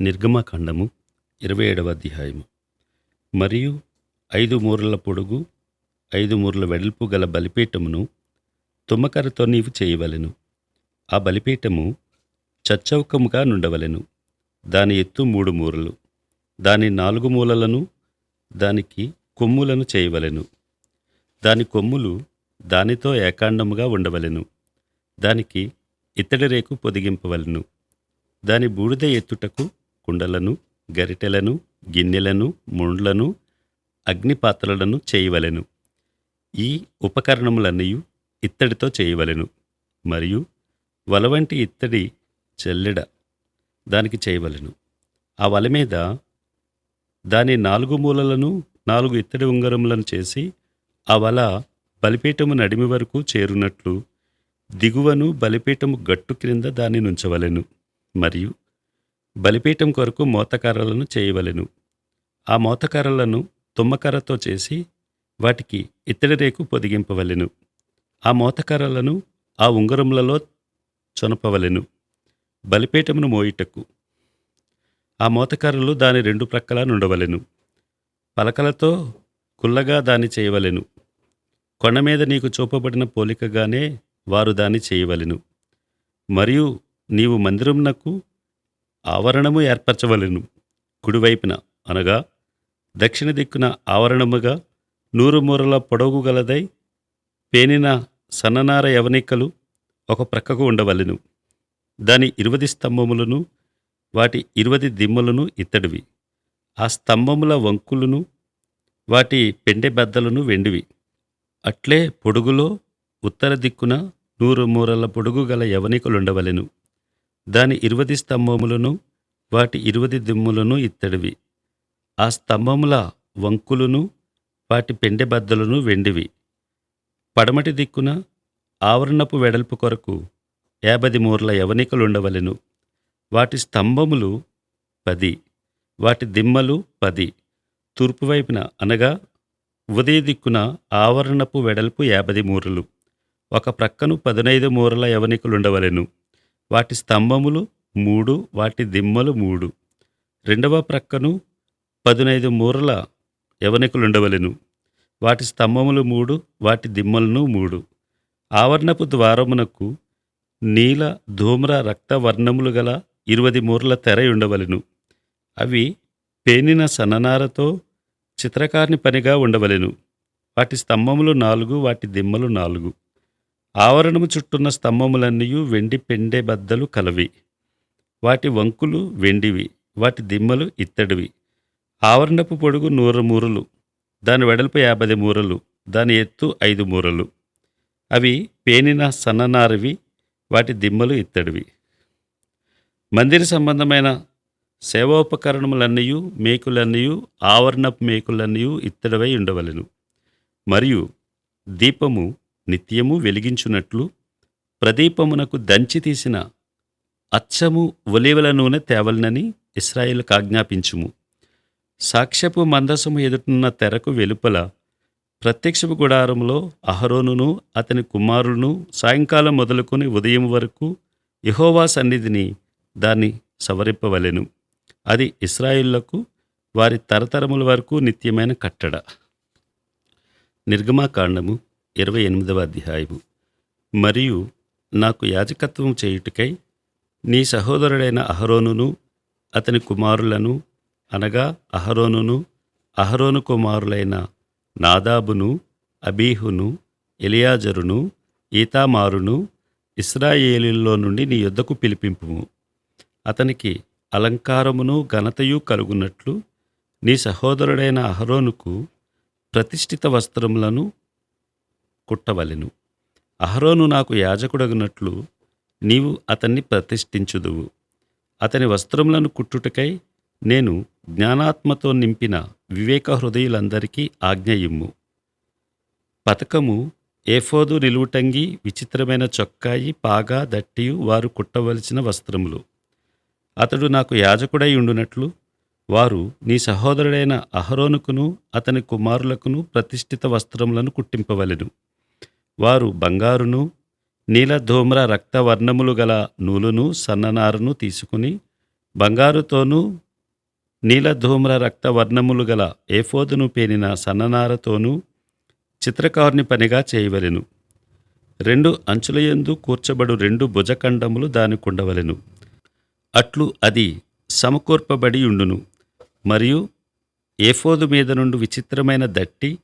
నిర్గమకాండము ఇరవై ఏడవ అధ్యాయము. మరియు ఐదు మూరల పొడుగు ఐదు మూరల వెడల్పు గల బలిపీఠమును తుమ్మకరతో నీవు చేయవలెను. ఆ బలిపీఠము చచ్చౌకముగా నుండవలెను. దాని ఎత్తు మూడు మూరలు. దాని నాలుగు మూలలను దానికి కొమ్ములను చేయవలెను. దాని కొమ్ములు దానితో ఏకాండముగా ఉండవలెను. దానికి ఇత్తడి రేకు పొదిగింపవలెను. దాని బూడిద ఎత్తుటకు కుండలను గరిటెలను గిన్నెలను ముండ్లను అగ్నిపాత్రలను చేయవలెను. ఈ ఉపకరణములన్నీ ఇత్తడితో చేయవలెను మరియు వల వంటి ఇత్తడి చెల్లెడ దానికి చేయవలెను. ఆ వల మీద దాని నాలుగు మూలలను నాలుగు ఇత్తడి ఉంగరములను చేసి ఆ వల బలిపీఠము నడిమి వరకు చేరునట్లు దిగువను బలిపీఠము గట్టు క్రింద దాన్ని నుంచవలెను మరియు బలిపీఠం కొరకు మోతకర్రలను చేయవలెను. ఆ మోతకర్రలను తుమ్మకర్రతో చేసి వాటికి ఇత్తడి రేకు పొదిగింపవలెను. ఆ మోతకర్రలను ఆ ఉంగరములలో చొనపవలెను. బలిపీఠమును మోయిటకు. ఆ మోతకర్రలు దాని రెండు ప్రక్కల నుండవలెను. పలకలతో కుల్లగా దాన్ని చేయవలెను. కొండ మీద నీకు చూపబడిన పోలికగానే వారు దాన్ని చేయవలెను. మరియు నీవు మందిరంనకు ఆవరణము ఏర్పరచవలెను. కుడివైపున అనగా దక్షిణ దిక్కున ఆవరణముగా నూరు మూరల పొడవు గలదై పేనిన సన్ననార యవనికలు ఒక ప్రక్కకు ఉండవలెను. దాని ఇరువది స్తంభములను వాటి ఇరువది దిమ్మలను ఇత్తడివి. ఆ స్తంభముల వంకులను వాటి పెండె బద్దలను వెండివి. అట్లే పొడుగులో ఉత్తర దిక్కున నూరు మూరల పొడుగు గల యవనికలుండవలెను దాని ఇరువది స్తంభములను వాటి ఇరువది దిమ్ములను ఇత్తడివి. ఆ స్తంభముల వంకులను వాటి పెండెబద్దలను వెండివి. పడమటి దిక్కున ఆవరణపు వెడల్పు కొరకు యాభది మూరల యవనికలుండవలెను. వాటి స్తంభములు పది వాటి దిమ్మలు పది. తూర్పు వైపున అనగా ఉదయ దిక్కున ఆవరణపు వెడల్పు యాభై మూరలు. ఒక ప్రక్కను పదునైదు మూరల యవనికలుండవలెను. వాటి స్తంభములు మూడు వాటి దిమ్మలు మూడు. రెండవ ప్రక్కను పదునైదు మూరల యవనికులుండవలెను. వాటి స్తంభములు మూడు వాటి దిమ్మలను మూడు. ఆవరణపు ద్వారమునకు నీల ధూమ్ర రక్త వర్ణములు గల ఇరువది మూరల తెర ఉండవలెను అవి పేనిన సన్ననారతో చిత్రకారిని పనిగా ఉండవలెను. వాటి స్తంభములు నాలుగు వాటి దిమ్మలు నాలుగు. ఆవరణము చుట్టున్న స్తంభములన్నీ వెండి పెండె బద్దలు కలవి. వాటి వంకులు వెండివి వాటి దిమ్మలు ఇత్తడివి. ఆవరణపు పొడుగు నూర మూరలు దాని వెడల్పు యాభై మూరలు దాని ఎత్తు ఐదు మూరలు. అవి పేనిన సన్ననారవి వాటి దిమ్మలు ఇత్తడివి. మందిర సంబంధమైన సేవోపకరణములన్నీ మేకులన్నీ ఆవరణపు మేకులన్నీ ఇత్తడివై ఉండవలెను. మరియు దీపము నిత్యము వెలిగించున్నట్లు ప్రదీపమునకు దంచి తీసిన అచ్చము ఒలివల నూనె తేవలనని ఇస్రాయేల్కు ఆజ్ఞాపించుము. సాక్ష్యపు మందసము ఎదుటినున్న తెరకు వెలుపల ప్రత్యక్షపు గుడారంలో అహరోనును అతని కుమారులను సాయంకాలం మొదలుకొని ఉదయం వరకు యహోవా సన్నిధిని దాన్ని సవరింపవలెను. అది ఇస్రాయిళ్ళకు వారి తరతరముల వరకు నిత్యమైన కట్టడ. నిర్గమాకాండము. ఇరవై ఎనిమిదవ అధ్యాయము. మరియు నాకు యాజకత్వం చేయుటకై నీ సహోదరుడైన అహరోనును అతని కుమారులను అనగా అహరోనును అహరోను కుమారులైన నాదాబును అబీహును ఎలియాజరును ఈతామారును ఇస్రాయేలీల్లో నుండి నీ యొద్దకు పిలిపింపుము. అతనికి అలంకారమును ఘనతయు కలుగున్నట్లు నీ సహోదరుడైన అహరోనుకు ప్రతిష్ఠిత వస్త్రములను కుట్టవలెను. అహరోను నాకు యాజకుడగునట్లు నీవు అతన్ని ప్రతిష్ఠించుదువు. అతని వస్త్రములను కుట్టుటకై నేను జ్ఞానాత్మతో నింపిన వివేక హృదయులందరికీ ఆజ్ఞ ఇమ్ము పతకము ఏఫోదు నిలువుటంగి విచిత్రమైన చొక్కాయి పాగా దట్టియు వారు కుట్టవలసిన వస్త్రములు. అతడు నాకు యాజకుడై ఉండునట్లు వారు నీ సహోదరుడైన అహరోనుకును అతని కుమారులకును ప్రతిష్ఠిత వస్త్రములను కుట్టింపవలెను. వారు బంగారును నీలధూమ్ర రక్తవర్ణములు గల నూలును సన్ననారును తీసుకుని బంగారుతోనూ నీలధూమ్ర రక్త వర్ణములు గల ఏఫోదును పేనిన సన్ననారతోనూ చిత్రకారుని పనిగా చేయవలెను. రెండు అంచులయందు కూర్చబడు రెండు భుజఖండములు దానికుండవలెను అట్లు అది సమకూర్పబడి ఉండును. మరియు ఏఫోదు మీద నుండి విచిత్రమైన దట్టి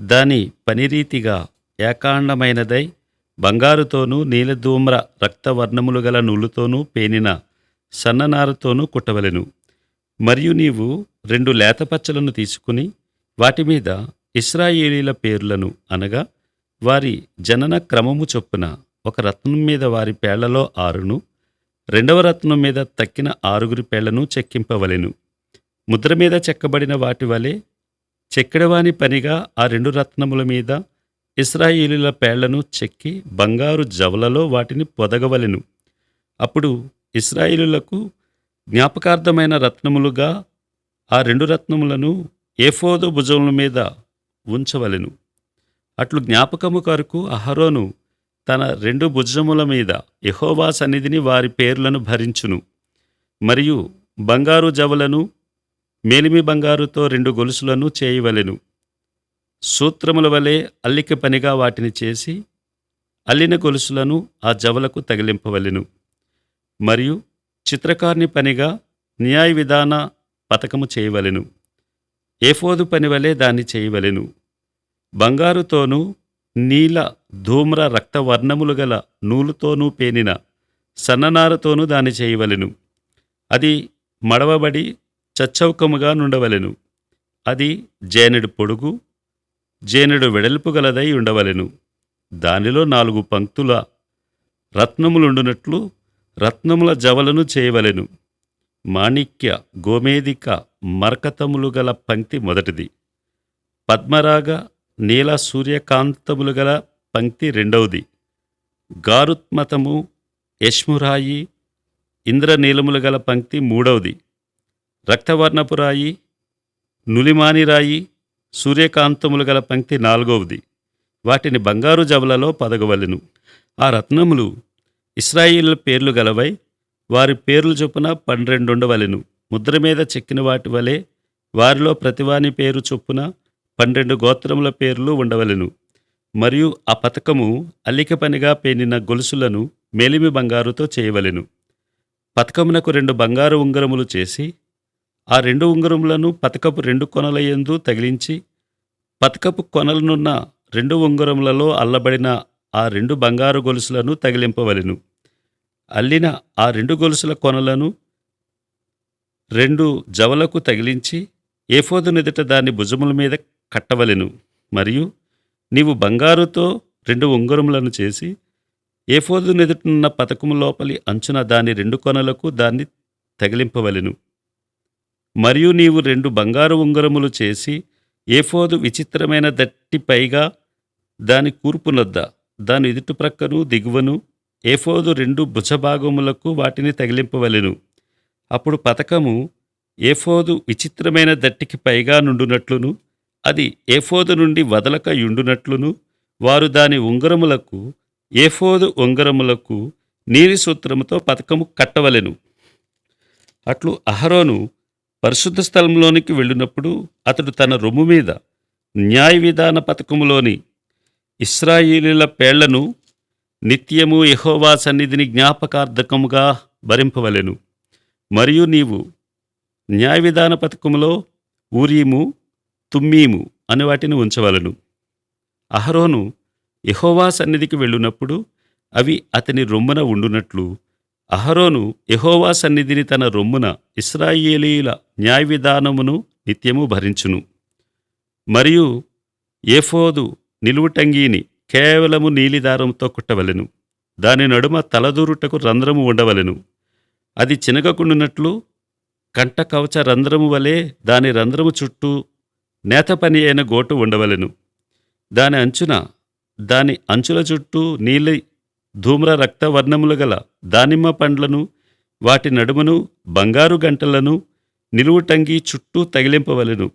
దాని పనిరీతిగా ఏకాండమైనదై బంగారుతోనూ నీలధూమ్ర రక్తవర్ణములు గల నూలుతోనూ పేనిన సన్ననారతోనూ కుట్టవలెను. మరియు నీవు రెండు లేతపచ్చలను తీసుకుని వాటి మీద ఇస్రాయేలీల పేర్లను అనగా వారి జనన క్రమము చొప్పున ఒక రత్నం మీద వారి పేళ్ళలో ఆరును రెండవ రత్నం మీద తక్కిన ఆరుగురి పేళ్ళను చెక్కింపవలెను. ముద్ర మీద చెక్కబడిన వాటి వలె చెక్కడవాని పనిగా ఆ రెండు రత్నముల మీద ఇస్రాయేలీల పేళ్ళను చెక్కి బంగారు జవలలో వాటిని పొదగవలెను. అప్పుడు ఇస్రాయేలులకు జ్ఞాపకార్థమైన రత్నములుగా ఆ రెండు రత్నములను ఏఫోదు భుజముల మీద ఉంచవలెను. అట్లు జ్ఞాపకము కొరకు అహరోను తన రెండు భుజముల మీద యహోవా సన్నిధిని వారి పేర్లను భరించును. మరియు బంగారు జవలను మేలిమి బంగారుతో రెండు గొలుసులను చేయవలెను. సూత్రముల వలె అల్లిక పనిగా వాటిని చేసి అల్లిన గొలుసులను ఆ జవలకు తగిలింపవలెను. మరియు చిత్రకారుని పనిగా న్యాయ విధాన పథకము చేయవలెను. ఏఫోదు పని వలె దాన్ని చేయవలెను. బంగారుతోనూ నీల ధూమ్ర రక్తవర్ణములు గల నూలుతోనూ పేనిన సన్ననారతోనూ దాన్ని చేయవలెను. అది మడవబడి చచ్చౌకముగా నుండవలెను. అది జేనుడి పొడుగు జేనెడు వెడల్పు గలదై ఉండవలెను. దానిలో నాలుగు పంక్తుల రత్నములుండునట్లు రత్నముల జవలను చేయవలెను. మాణిక్య గోమేదిక మరకతములు గల పంక్తి మొదటిది. పద్మరాగ నీల సూర్యకాంతములు గల పంక్తి రెండవది. గారుత్మతము యష్మురాయి ఇంద్రనీలములు గల పంక్తి మూడవది. రక్తవర్ణపురాయి నులిమానిరాయి సూర్యకాంతములు గల పంక్తి నాలుగవది. వాటిని బంగారు జవలలో పదగవలెను. ఆ రత్నములు ఇస్రాయిల్ పేర్లు గలవై వారి పేర్లు చొప్పున పన్నెండుండవలెను. ముద్ర మీద చెక్కిన వాటి వలె వారిలో ప్రతివాని పేరు చొప్పున పన్నెండు గోత్రముల పేర్లు ఉండవలెను. మరియు ఆ పథకము అల్లిక పనిగా పేనిన గొలుసులను మేలిమి బంగారుతో చేయవలెను. పథకమునకు రెండు బంగారు ఉంగరములు చేసి ఆ రెండు ఉంగరములను పతకపు రెండు కొనలయందు తగిలించి పతకపు కొనలనున్న రెండు ఉంగరములలో అల్లబడిన ఆ రెండు బంగారు గొలుసులను తగిలింపవలెను. అల్లిన ఆ రెండు గొలుసుల కొనలను రెండు జవలకు తగిలించి ఏఫోదు నిదట దాని భుజముల మీద కట్టవలెను. మరియు నీవు బంగారుతో రెండు ఉంగరములను చేసి ఏఫోదు నిదుటనున్న పథకము లోపలి అంచున దాని రెండు కొనలకు దాన్ని తగిలింపవలెను. మరియు నీవు రెండు బంగారు ఉంగరములు చేసి ఏఫోదు విచిత్రమైన దట్టి పైగా దాని కూర్పునొద్ద దాని ఎదుటి ప్రక్కను దిగువను ఏఫోదు రెండు భుజభాగములకు వాటిని తగిలింపవలెను. అప్పుడు పథకము ఏఫోదు విచిత్రమైన దట్టికి పైగా నుండునట్లును అది ఏఫోదు నుండి వదలక యుండునట్లును వారు దాని ఉంగరములకు ఏఫోదు ఉంగరములకు నీలి సూత్రముతో పథకము కట్టవలెను. అట్లు అహరోను పరిశుద్ధ స్థలంలోనికి వెళ్ళినప్పుడు అతడు తన రొమ్ము మీద న్యాయ విధాన పథకములోని ఇస్రాయిలీల పేళ్ళను నిత్యము యహోవా సన్నిధిని జ్ఞాపకార్థకముగా భరింపవలెను. మరియు నీవు న్యాయ విధాన పథకములో ఊరీము తుమ్మీము అని వాటిని ఉంచవలను. అహరోను యహోవా సన్నిధికి వెళ్ళినప్పుడు అవి అతని రొమ్మున ఉండునట్లు అహరోను యహోవా సన్నిధిని తన రొమ్మున ఇస్రాయేలీల న్యాయ విధానమును నిత్యము భరించును. మరియు ఏఫోదు నిలువుటంగీని కేవలము నీలిదారంతో కుట్టవలెను. దాని నడుమ తలదూరుటకు రంధ్రము ఉండవలెను. అది చినగకుండునట్లు కంట కవచ రంధ్రము వలె దాని రంధ్రము చుట్టూ నేత పని అయిన గోటు ఉండవలెను. దాని అంచున దాని అంచుల చుట్టూ నీలి ధూమ్ర రక్తవర్ణములు గల దానిమ్మ పండ్లను వాటి నడుమను బంగారు గంటలను నిలువుటంగి చుట్టూ తగిలింపవలెను.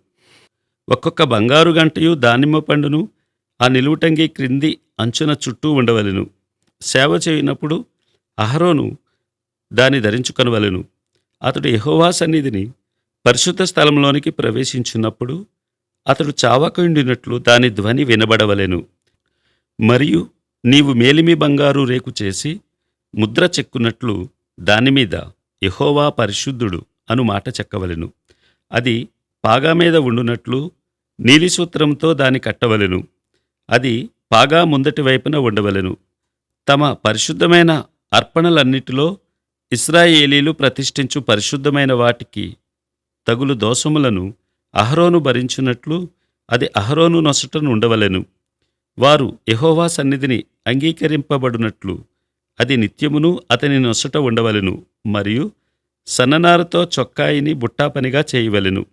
ఒక్కొక్క బంగారు గంటయు దానిమ్మ పండును ఆ నిలువుటంగి క్రింది అంచున చుట్టూ ఉండవలెను. సేవ చేయనప్పుడు అహరోను దాని ధరించుకొనవలెను. అతడు యహోవా సన్నిధిని పరిశుద్ధ స్థలంలోనికి ప్రవేశించినప్పుడు అతడు చావకుండినట్లు దాని ధ్వని వినబడవలెను. మరియు నీవు మేలిమి బంగారు రేకు చేసి ముద్ర చెక్కున్నట్లు దానిమీద యహోవా పరిశుద్ధుడు అను మాట చెక్కవలెను. అది పాగా మీద ఉండునట్లు నీలిసూత్రంతో దాని కట్టవలెను. అది పాగా ముందటి వైపున ఉండవలెను తమ పరిశుద్ధమైన అర్పణలన్నిటిలో ఇస్రాయేలీలు ప్రతిష్ఠించు పరిశుద్ధమైన వాటికి తగులు దోషములను అహరోను భరించినట్లు అది అహరోను నొసటను ఉండవలెను వారు యహోవా సన్నిధిని అంగీకరింపబడినట్లు. అది నిత్యమును అతని నొసట ఉండవలెను మరియు సన్ననారతో చొక్కాయిని బుట్టాపనిగా చేయవలెను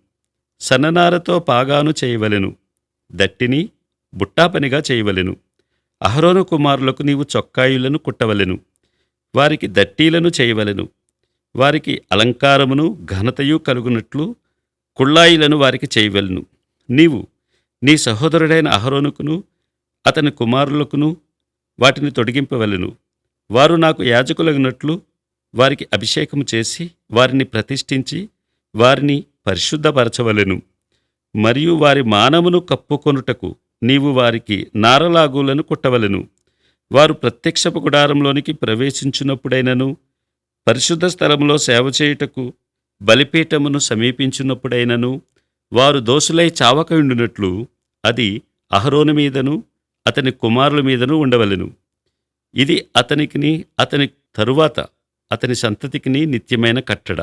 సన్ననారతో పాగాను చేయవలెను దట్టిని బుట్టాపనిగా చేయవలెను. అహరోను కుమారులకు నీవు చొక్కాయులను కుట్టవలెను వారికి దట్టీలను చేయవలెను వారికి అలంకారమును ఘనతయు కలుగునట్లు కుళ్ళాయిలను వారికి చేయవలెను. నీవు నీ సహోదరుడైన అహరోనుకును అతని కుమారులకును వాటిని తొడిగింపవలెను. వారు నాకు యాజకులగినట్లు వారికి అభిషేకము చేసి వారిని ప్రతిష్ఠించి వారిని పరిశుద్ధపరచవలెను. మరియు వారి మానమును కప్పుకొనుటకు నీవు వారికి నారలాగులను కుట్టవలెను. వారు ప్రత్యక్షపు గుడారంలోనికి ప్రవేశించినప్పుడైనను పరిశుద్ధ స్థలంలో సేవ చేయుటకు బలిపీఠమును సమీపించినప్పుడైనను వారు దోషులై చావకయుండునట్లు అది అహరోను మీదను అతని కుమారుల మీదను ఉండవలెను. ఇది అతనికిని అతని తరువాత అతని సంతతికిని నిత్యమైన కట్టడ.